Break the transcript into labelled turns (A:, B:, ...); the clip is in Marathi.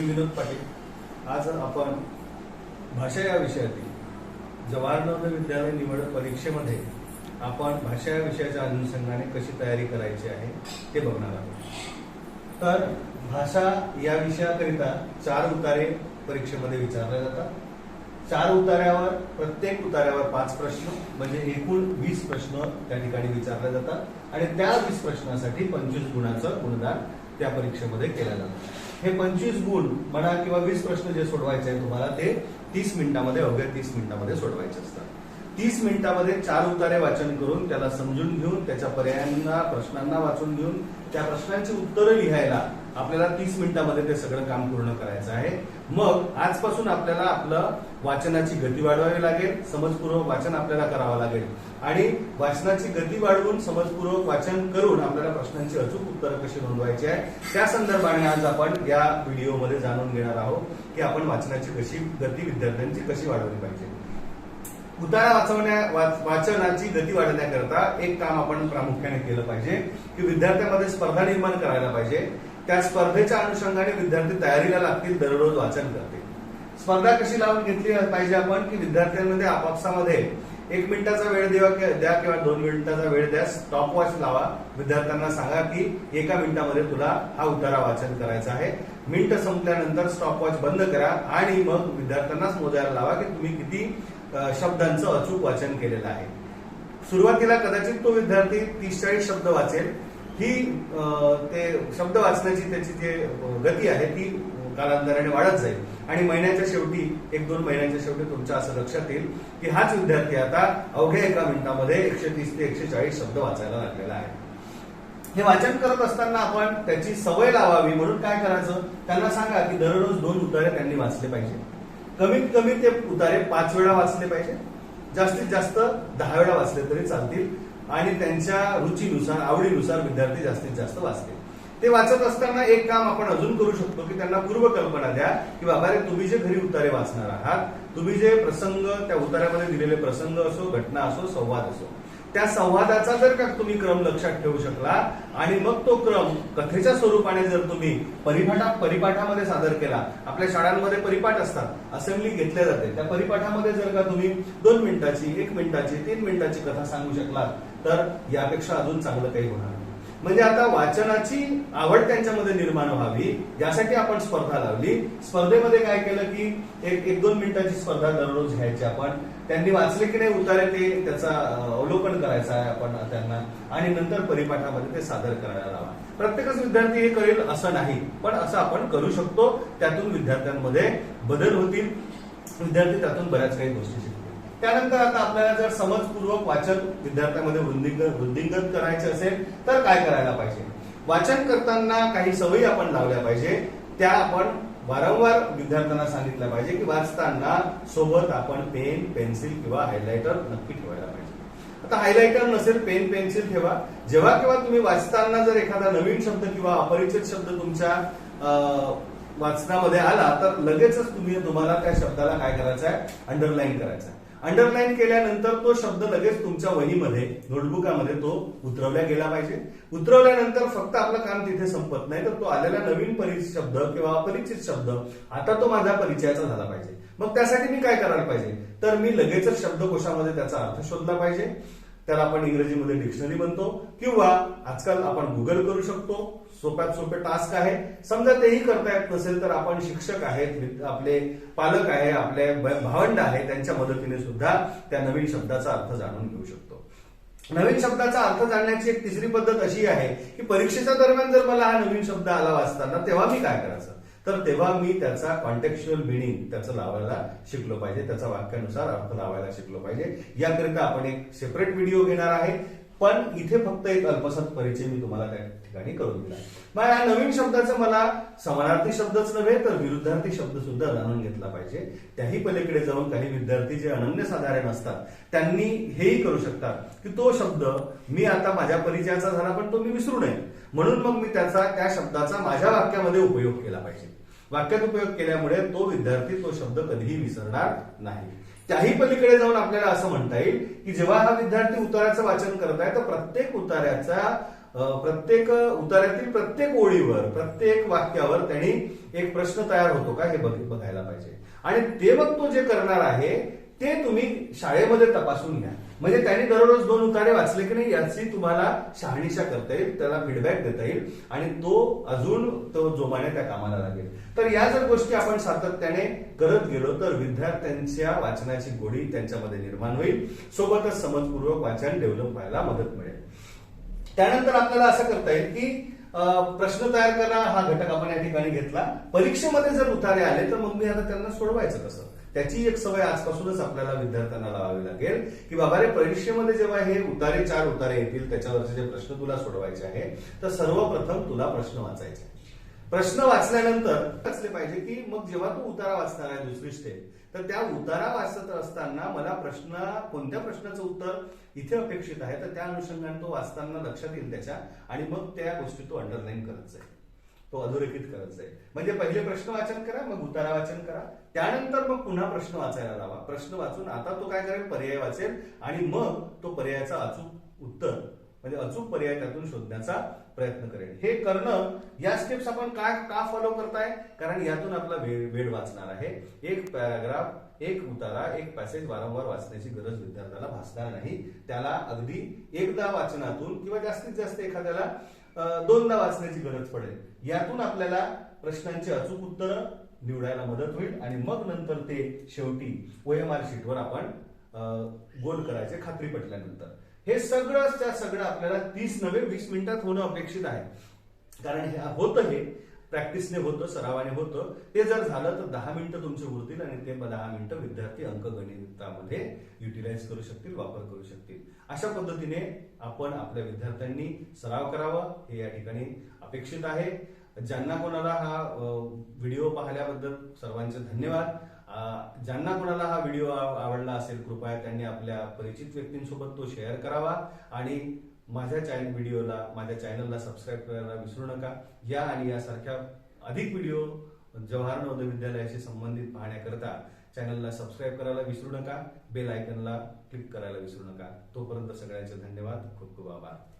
A: मी विनोद पाटील आज आपण भाषा या विषयातील जवाहर विद्यालय निवड परीक्षेमध्ये आपण भाषा या विषयाच्या अनुषंगाने कशी तयारी करायची आहे ते बघणार आहोत. तर भाषा या विषयाकरिता चार उतारे परीक्षेमध्ये विचारल्या जातात. चार उतार्यावर प्रत्येक उतार्यावर पाच प्रश्न म्हणजे एकूण वीस प्रश्न त्या ठिकाणी विचारले जातात. आणि त्या वीस प्रश्नासाठी पंचवीस गुणाचं गुणदान त्या परीक्षेमध्ये केलं जातं. हे पंचवीस गुण म्हणा किंवा वीस प्रश्न जे सोडवायचे आहे तुम्हाला ते तीस मिनिटामध्ये अवघ्या तीस मिनिटामध्ये सोडवायचे असतात. तीस मिनिटामध्ये चार उतारे वाचन करून त्याला समजून घेऊन त्याच्या पर्यायांना प्रश्नांना वाचून घेऊन त्या प्रश्नांची उत्तरं लिहायला आपल्याला तीस मिनिटामध्ये ते सगळं काम पूर्ण करायचं आहे. मग आजपासून आपल्याला आपलं वाचनाची गती वाढवावी लागेल समजपूर्वक वाचन आपल्याला करावं लागेल. आणि वाचनाची गती वाढवून समजपूर्वक वाचन करून आपल्याला प्रश्नांची अचूक उत्तरं कशी नोंदवायची आहे त्या संदर्भाने आज आपण या व्हिडिओमध्ये जाणून घेणार आहोत की आपण वाचनाची कशी गती विद्यार्थ्यांची कशी वाढवली पाहिजे. उतारा वाचवण्या वाच- वाचनाची गती वाढवण्याकरता एक काम आपण प्रामुख्याने केलं पाहिजे की विद्यार्थ्यांमध्ये स्पर्धा निर्माण करायला पाहिजे. त्या स्पर्धेच्या अनुषंगाने विद्यार्थी तयारीला लागतील दररोज वाचन करतील. स्पर्धा कशी लावून घेतली पाहिजे आपण की विद्यार्थ्यांमध्ये आपापसामध्ये एक मिनिटाचा वेळ देवा द्या किंवा दोन मिनिटाचा वेळ द्या स्टॉप वॉच लावा. विद्यार्थ्यांना सांगा की एका मिनिटामध्ये तुला हा उतारा वाचन करायचा आहे. मिनिट संपल्यानंतर स्टॉप वॉच बंद करा आणि मग विद्यार्थ्यांनाच मोजायला लावा की तुम्ही किती शब्दांचं अचूक वाचन केलेलं आहे. सुरुवातीला कदाचित तो विद्यार्थी तीस चाळीस शब्द वाचेल. ही ते शब्द वाचण्याची त्याची जी गती आहे ती कालांतराने वाढत जाईल. आणि महिन्याच्या शेवटी एक दोन महिन्याच्या शेवटी तुमच्या असं लक्षात येईल की हाच विद्यार्थी आता अवघ्या एका मिनिटामध्ये एकशे तीस ते एकशे चाळीस शब्द वाचायला लागलेला आहे. हे वाचन करत असताना आपण त्याची सवय लावावी म्हणून काय करायचं? त्यांना सांगा की दररोज दोन उतारे त्यांनी वाचले पाहिजे. कमीत कमी ते उतारे पाच वेळा वाचले पाहिजे. जास्तीत जास्त दहा वेळा वाचले तरी चालतील. आणि त्यांच्या रुचीनुसार आवडीनुसार विद्यार्थी जास्तीत जास्त वाचतील. ते वाचत असताना एक काम आपण अजून करू शकतो की त्यांना पूर्वकल्पना द्या की बाबा रे तुम्ही जे घरी उतारे वाचणार आहात तुम्ही जे प्रसंग त्या उतार्यामध्ये दिलेले प्रसंग असो घटना असो संवाद असो त्या संवादाचा जर का तुम्ही क्रम लक्षात ठेवू शकला आणि मग तो क्रम कथेच्या स्वरूपाने जर तुम्ही परिपाठा परिपाठामध्ये सादर केला आपल्या शाळांमध्ये परिपाठ असतात असेंब्ली घेतल्या जाते त्या परिपाठामध्ये जर का तुम्ही दोन मिनिटाची एक मिनिटाची तीन मिनिटाची कथा सांगू शकलात तर यापेक्षा अजून चांगलं काही होणार नाही. म्हणजे आता वाचनाची आवड त्यांच्यामध्ये निर्माण व्हावी यासाठी आपण स्पर्धा लावली. स्पर्धेमध्ये काय केलं की एक एक दोन मिनिटाची स्पर्धा दररोज घ्यायची आपण. त्यांनी वाचले की नाही उतारे ते त्याचा अवलोकन करायचं आहे आपण त्यांना. आणि नंतर परिपाठामध्ये ते सादर करायला लावा. प्रत्येकच विद्यार्थी हे करेल असं नाही पण असं आपण करू शकतो. त्यातून विद्यार्थ्यांमध्ये बदल होतील. विद्यार्थी त्यातून बऱ्याच काही गोष्टी शिकतील. त्यानंतर आता आपल्याला जर समजपूर्वक वाचन विद्यार्थ्यांमध्ये वृद्धिंगत वृद्धिंगत करायचे असेल तर काय करायला पाहिजे? वाचन करताना काही सवयी आपण लावल्या पाहिजे. त्या आपण वारंवार विद्यार्थ्यांना सांगितलं पाहिजे की वाचताना सोबत आपण पेन पेन्सिल किंवा हायलायटर नक्की ठेवायला पाहिजे. आता हायलायटर नसेल पेन पेन्सिल ठेवा. जेव्हा केव्हा तुम्ही वाचताना जर एखादा नवीन शब्द किंवा अपरिचित शब्द तुमच्या वाचनामध्ये आला तर लगेचच तुम्ही तुम्हाला त्या शब्दाला काय करायचं आहे अंडरलाईन करायचं आहे अंडरलाईन केल्यानंतर तो शब्द लगेच तुमच्या वहीमध्ये नोटबुकामध्ये तो उतरवला गेला पाहिजे. उतरवल्यानंतर फक्त आपलं काम तिथे संपत नाही तर तो आलेला नवीन परिचित शब्द किंवा अपरिचित शब्द आता तो माझा परिचयाचा झाला पाहिजे. मग त्यासाठी मी काय करायला पाहिजे? तर मी लगेचच शब्दकोशामध्ये त्याचा अर्थ शोधला पाहिजे. त्याला आपण इंग्रजीमध्ये डिक्शनरी बनतो किंवा आजकाल आपण गुगल करू शकतो. सोप्यात सोपे टास्क आहे. समजा तेही करता येत नसेल तर आपण शिक्षक आहेत आपले पालक आहे आपले भावंड आहे त्यांच्या मदतीने सुद्धा त्या नवीन शब्दाचा अर्थ जाणून घेऊ शकतो. नवीन शब्दाचा अर्थ जाणण्याची एक तिसरी पद्धत अशी आहे की परीक्षेच्या दरम्यान जर मला हा नवीन शब्द आला वाचताना तेव्हा मी काय करायचं? तर तेव्हा मी त्याचा कॉन्टेक्च्युअल मिनिंग त्याचं लावायला शिकलो पाहिजे. त्याचा वाक्यानुसार अर्थ लावायला शिकलो पाहिजे. याकरिता आपण एक सेपरेट व्हिडिओ घेणार आहे. पण इथे फक्त एक अल्पसत परिचय मी तुम्हाला त्या ठिकाणी करून दिला. मग या नवीन शब्दाचं मला समानार्थी शब्दच नव्हे तर विरुद्धार्थी शब्द सुद्धा जाणून घेतला पाहिजे. त्याही पलीकडे जाऊन काही विद्यार्थी जे अनन्य साधारण असतात त्यांनी हेही करू शकतात की तो शब्द मी आता माझ्या परिचयाचा झाला पण तो मी विसरू नये. म्हणून मग मी त्याचा त्या शब्दाचा माझ्या वाक्यामध्ये उपयोग केला पाहिजे. वाक्यात उपयोग केल्यामुळे तो विद्यार्थी तो शब्द कधीही विसरणार नाही. त्याही पलीकडे जाऊन आपल्याला असं म्हणता येईल की जेव्हा हा विद्यार्थी उतार्याचं वाचन करत आहे तर प्रत्येक उतार्याचा प्रत्येक उतार्यातील प्रत्येक ओळीवर प्रत्येक वाक्यावर त्यांनी एक प्रश्न तयार होतो का हे बघायला पाहिजे. आणि ते मग तो जे करणार आहे ते तुम्ही शाळेमध्ये तपासून घ्या. म्हणजे त्यांनी दररोज दोन उतारे वाचले की नाही याची तुम्हाला शहानिशा करता येईल त्याला फीडबॅक देता येईल आणि तो अजून तो जोमाने त्या कामाला लागेल. तर या जर गोष्टी आपण सातत्याने करत गेलो तर विद्यार्थ्यांच्या वाचनाची गोडी त्यांच्यामध्ये निर्माण होईल. सोबतच समजपूर्वक वाचन डेव्हलप व्हायला मदत मिळेल. त्यानंतर आपल्याला असं करता येईल की प्रश्न तयार करा हा घटक आपण या ठिकाणी घेतला. परीक्षेमध्ये जर उतारे आले तर मग मी आता त्यांना सोडवायचं कसं? त्याची एक सवय आजपासूनच आपल्याला विद्यार्थ्यांना लावावी लागेल की बाबा रे परीक्षेमध्ये जेव्हा हे उतारे चार उतारे येतील त्याच्यावरचे जे प्रश्न तुला सोडवायचे आहे तर सर्वप्रथम तुला प्रश्न वाचायचे प्रश्न वाचल्यानंतर असले पाहिजे की मग जेव्हा तू उतारा वाचणार आहे दुसरी स्टेप तर त्या उतारा वाचत असताना मला प्रश्न कोणत्या प्रश्नाचं उत्तर इथे अपेक्षित आहे तर त्या अनुषंगाने तो वाचताना लक्षात येईल त्याच्या आणि मग त्या गोष्टी तो अंडरलाईन करत जाईल. तो अधोरेखित करत जाईल. म्हणजे पहिले प्रश्न वाचन करा मग उतारा वाचन करा. त्यानंतर मग पुन्हा प्रश्न वाचायला लावा. प्रश्न वाचून आता तो काय करेल? पर्याय वाचेल आणि मग तो पर्यायाचा अचूक उत्तर म्हणजे अचूक पर्याय त्यातून शोधण्याचा प्रयत्न करेल. हे करणं या स्टेप्स आपण का का फॉलो करताय? कारण यातून आपला वेळ वेळ वाचणार आहे. एक पॅराग्राफ एक उतारा एक पॅसेज वारंवार वाचण्याची गरज विद्यार्थ्याला भासणार नाही. त्याला अगदी एकदा वाचनातून किंवा जास्तीत जास्त एखाद्याला दोनदा वाचण्याची गरज पडेल. यातून आपल्याला प्रश्नांची अचूक उत्तरं निवडायला मदत होईल आणि मग नंतर ते शेवटी ओएमआर शीटवर आपण गोल करायचे खात्री पटल्यानंतर. हे सगळं त्या सगळं आपल्याला तीस नव्हे वीस मिनिटात होणं अपेक्षित आहे. कारण हे होतं हे प्रॅक्टिसने होतं सरावाने होतं. ते जर झालं तर दहा मिनिटं तुमचे उरतील आणि ते दहा मिनिटं विद्यार्थी अंकगणितामध्ये युटिलाइज करू शकतील वापर करू शकतील. अशा पद्धतीने आपण आपल्या विद्यार्थ्यांनी सराव करावा हे या ठिकाणी अपेक्षित आहे. ज्यांना कोणाला हा व्हिडिओ पाहिल्याबद्दल सर्वांचे धन्यवाद. ज्यांना कोणाला हा व्हिडिओ आवडला असेल कृपया त्यांनी आपल्या परिचित व्यक्तींसोबत तो शेअर करावा. आणि माझ्या चॅनल व्हिडिओला माझ्या चॅनलला सबस्क्राईब करायला विसरू नका. या आणि यासारख्या अधिक व्हिडिओ जवाहर नवोदय विद्यालयाशी संबंधित पाहण्याकरता चॅनलला सबस्क्राईब करायला विसरू नका. बेल आयकनला क्लिक करायला विसरू नका. तोपर्यंत सगळ्यांचे धन्यवाद. खूप खूप आभार.